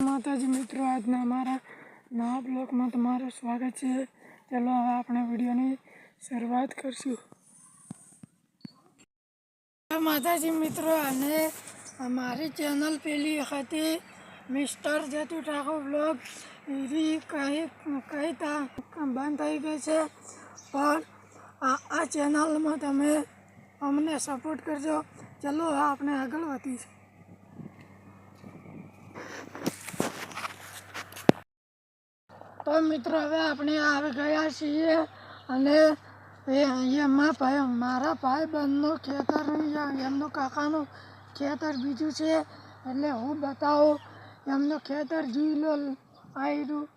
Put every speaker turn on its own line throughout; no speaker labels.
માતાજી મિત્રો, આજના અમારા નવા બ્લોગમાં તમારું સ્વાગત છે. ચાલો હવે આપણે વિડીયોની શરૂઆત કરશું. માતાજી મિત્રો, અને અમારી ચેનલ પેલી હતી મિસ્ટર જેતુ ઠાકોર બ્લોગ. એવી કઈ કઈ બંધ થઈ ગઈ છે. પણ આ ચેનલમાં તમે અમને સપોર્ટ કરજો. ચલો આપણે આગળ વધીશું. તો મિત્રો હવે આપણે આવી ગયા છીએ અને એ એમાં ભાઈ, મારા ભાઈ બંધનું ખેતર એમનું કાકાનું ખેતર બીજું છે. એટલે હું બતાવું, એમનું ખેતર જોઈ લો આવ્યું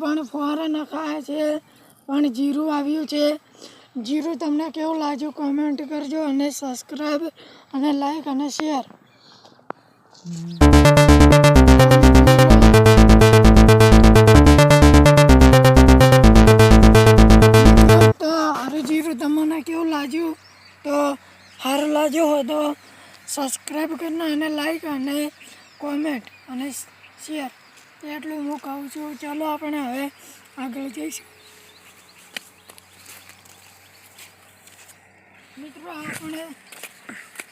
પણ ફુવારા નખાય છે, પણ જીરું આવ્યું છે. જીરું તમને કેવું લાગ્યું? કોમેન્ટ કરજો અને સબસ્ક્રાઈબ અને લાઈક અને શેર તો હારું તમને કેવું લાગ્યું? તો સારું લાગ્યું હોય તો સબસ્ક્રાઈબ કરીને અને લાઈક અને કોમેન્ટ અને શેર એટલું હું કહું છું. ચાલો આપણે હવે આગળ જઈશું. મિત્રો, આપણે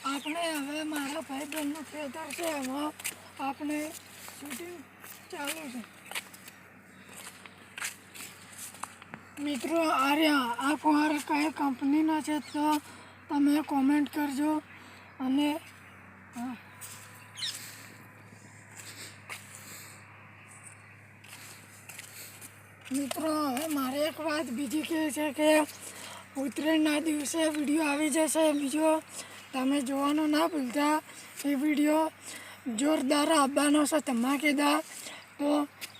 આપણે હવે મારા ભાઈ બહેનનું ખેતર છે એમાં આપણે શૂટિંગ ચાલુ છે મિત્રો, આર્યા, આ ફુવારા કઈ કંપનીના છે તો તમે કોમેન્ટ કરજો અને. મિત્રો, હવે મારે એક વાત બીજી કહે છે કે ઉત્તરાયણના દિવસે વીડિયો આવી જશે, બીજો તમે જોવાનું ના ભૂલતા એ વીડિયો જોરદાર આવવાનો છે ધમાકેદાર. તો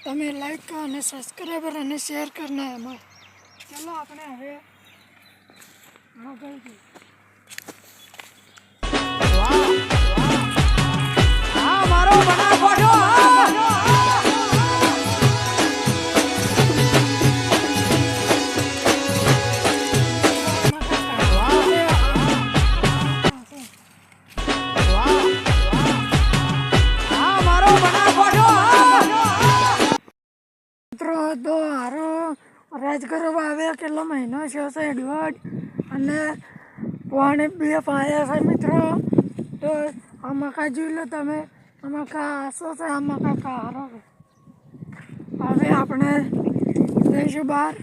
તમે લાઈક અને સબસ્ક્રાઈબર અને શેર કરના એમાં. ચલો આપણે હવે આગળ જઈએ મિત્રો તો હારો. રાજગરબ આવ્યા કેટલો મહિનો છે દોઢ અને પાણી બે પાયા છે, મિત્રો. તો આ મકા જોઈ લો તમે. આ મકા આસો છે આ મકા કારો હવે આપણે જઈશું બહાર.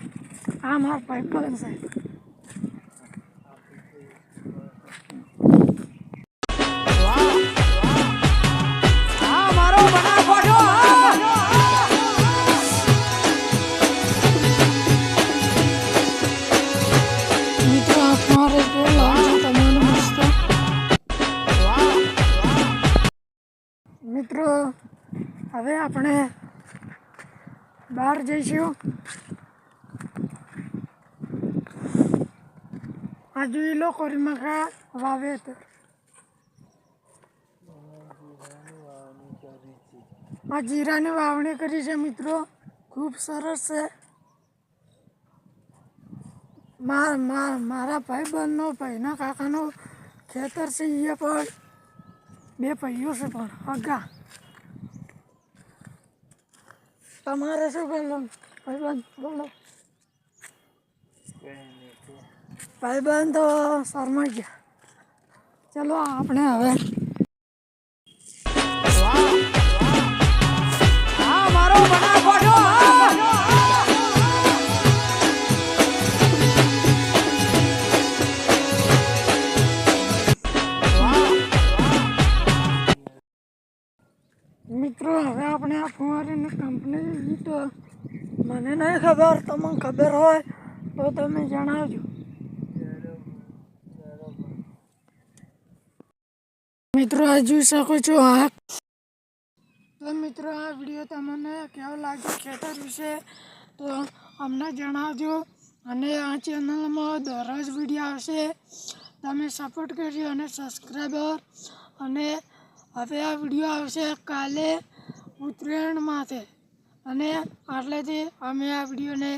આ મારા પાઇપ છે. હવે આપણે બહાર જઈશું. આ જોઈ લો કોરીમકા વાવેતર આ જીરાની વાવણી કરી છે મિત્રો. ખૂબ સરસ છે. મારા ભાઈ બહેનનો ભાઈના કાકાનો ખેતર છે એ પણ. બે ભાઈઓ છે પણ હગા તમારે શું બોલો ભાઈબંધ બોલો. ભાઈબંધ તો શર્મા ગયા. ચલો આપણે હવે આ કંપની તો મને નહીં ખબર તમને ખબર હોય તો તમે જણાવજો મિત્રો, આ જોઈ શકો છો આ. તો મિત્રો, આ વીડિયો તમને કેવો લાગ્યો ખેતર વિશે, તો અમને જણાવજો. અને આ ચેનલમાં દરરોજ વીડિયો આવશે. તમે સપોર્ટ કરજો અને સબસ્ક્રાઈબર અને હવે આ વીડિયો આવશે કાલે. ઉત્તરાયણ છે. અને આટલેથી અમે આ વિડીયોને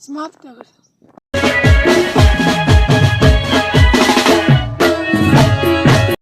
સમાપ્ત કરીશું.